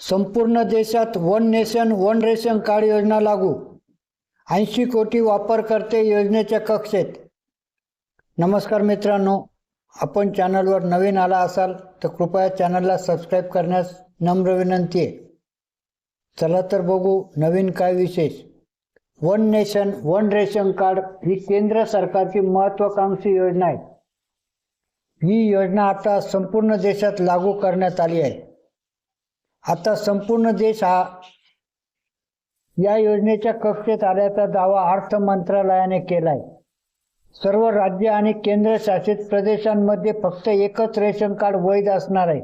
संपूर्ण देशात one nation one ration card योजना लागू. ऐंशी कोटी वापरकर्ते योजनेच्या कक्षेत. नमस्कार मित्रांनो आपण चॅनलवर नवीन आला असाल तर कृपया चॅनलला सबस्क्राईब करण्यास नम्र विनंती आहे. चला तर बघू नवीन काय विशेष. One nation one ration card ही केंद्र सरकारची महत्त्वाकांक्षी योजना आहे. ही योजना आता संपूर्ण देशात लागू करण्यात आली आहे. आता संपूर्ण देश हा या योजनेच्या कक्षेत आल्याचा दावा अर्थ मंत्रालयाने केला आहे सर्व राज्य आणि केंद्रशासित प्रदेशांमध्ये फक्त एकच रेशन कार्ड वैध असणार आहे.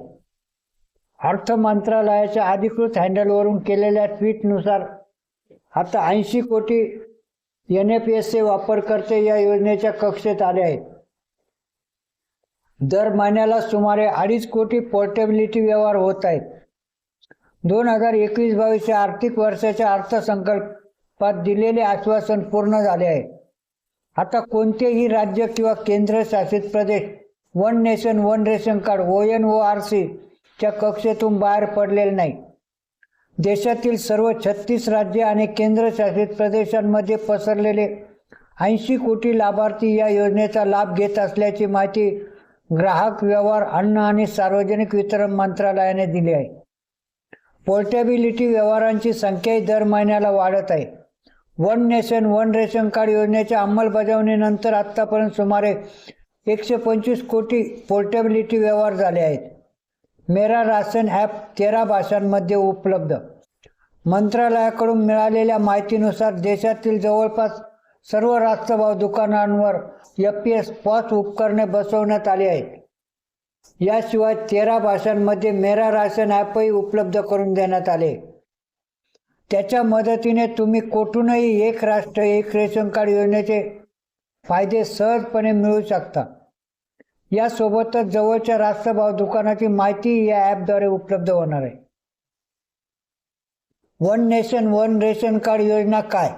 अर्थ मंत्रालयाच्या अधिकृत हँडलवरून केलेल्या ट्विटनुसार आता ऐंशी कोटी एन एफ एसचे वापरकर्ते या योजनेच्या कक्षेत आले आहेत. दर महिन्याला सुमारे अडीच कोटी पोर्टेबिलिटी व्यवहार होत आहेत. दोन हजार एकवीस बावीसच्या आर्थिक वर्षाच्या अर्थसंकल्पात दिलेले आश्वासन पूर्ण झाले आहे. आता कोणतेही राज्य किंवा केंद्रशासित प्रदेश one nation one ration card O N O R सीच्या कक्षेतून बाहेर पडलेले नाही. देशातील सर्व छत्तीस राज्य आणि केंद्रशासित प्रदेशांमध्ये पसरलेले ऐंशी कोटी लाभार्थी या योजनेचा लाभ घेत असल्याची माहिती ग्राहक व्यवहार अन्न आणि सार्वजनिक वितरण मंत्रालयाने दिली आहे. पोर्टेबिलिटी व्यवहारांची संख्याही दर महिन्याला वाढत आहे. One nation one ration card योजनेच्या अंमलबजावणीनंतर आत्तापर्यंत सुमारे एकशे पंचवीस कोटी पोर्टेबिलिटी व्यवहार झाले आहेत. मेरा राशन ॲप तेरा भाषांमध्ये उपलब्ध. मंत्रालयाकडून मिळालेल्या माहितीनुसार देशातील जवळपास सर्व रास्तभाव दुकानांवर एफ पी एस पॉस उपकरणे बसवण्यात आली आहेत. याशिवाय तेरा भाषांमध्ये मेरा राशन ॲपही उपलब्ध करून देण्यात आले. त्याच्या मदतीने तुम्ही कुठूनही एक राष्ट्र एक रेशन कार्ड योजनेचे फायदे सहजपणे मिळू शकता. यासोबतच जवळच्या राष्ट्रभाव दुकानाची माहिती या ॲपद्वारे उपलब्ध होणार आहे. One nation one ration card योजना काय?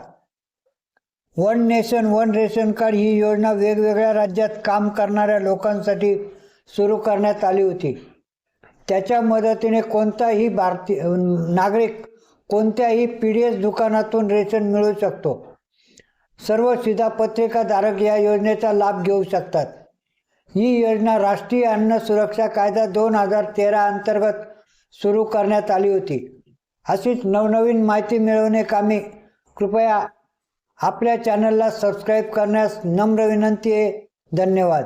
One nation one ration card ही योजना वेगवेगळ्या राज्यात काम करणाऱ्या लोकांसाठी सुरू करण्यात आली होती. त्याच्या मदतीने कोणताही भारतीय नागरिक कोणत्याही पी डी एस दुकानातून रेशन मिळू शकतो. सर्व शिधापत्रिकाधारक या योजनेचा लाभ घेऊ शकतात. ही योजना राष्ट्रीय अन्न सुरक्षा कायदा दोन हजार तेरा अंतर्गत सुरू करण्यात आली होती. अशीच नवनवीन माहिती मिळवणे कामी कृपया आपल्या चॅनलला सबस्क्राईब करण्यास नम्र विनंती आहे. धन्यवाद.